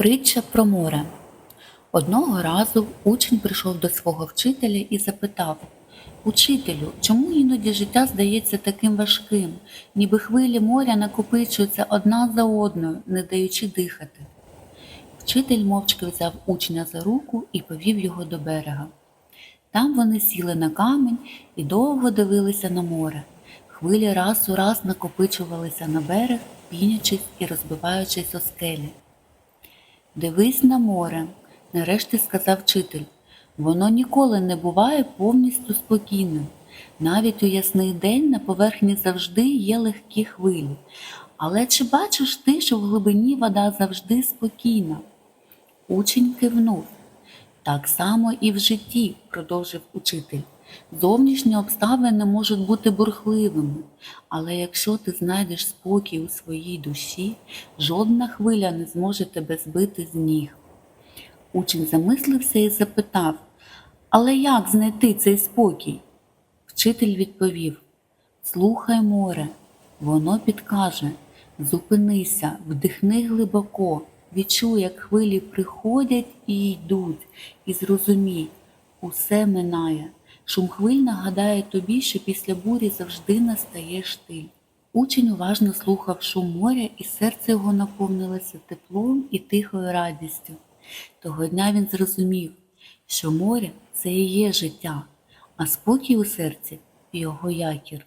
Притча про море. Одного разу учень прийшов до свого вчителя і запитав Учителю, чому іноді життя здається таким важким, ніби хвилі моря накопичуються одна за одною, не даючи дихати? Вчитель мовчки взяв учня за руку і повів його до берега. Там вони сіли на камінь і довго дивилися на море. Хвилі раз у раз накопичувалися на берег, пінячись і розбиваючись о скелі. Дивись на море, нарешті сказав вчитель. Воно ніколи не буває повністю спокійним. Навіть у ясний день на поверхні завжди є легкі хвилі. Але чи бачиш ти, що в глибині вода завжди спокійна? Учень кивнув. Так само і в житті, продовжив учитель. Зовнішні обставини можуть бути бурхливими, але якщо ти знайдеш спокій у своїй душі, жодна хвиля не зможе тебе збити з ніг. Учень замислився і запитав, але як знайти цей спокій? Вчитель відповів Слухай море, воно підкаже, зупинися, вдихни глибоко, відчуй, як хвилі приходять і йдуть, і зрозумій, усе минає. Шум хвиль нагадає тобі, що після бурі завжди настає штиль. Учень уважно слухав шум моря, і серце його наповнилося теплом і тихою радістю. Того дня він зрозумів, що море це і є життя, а спокій у серці його якір.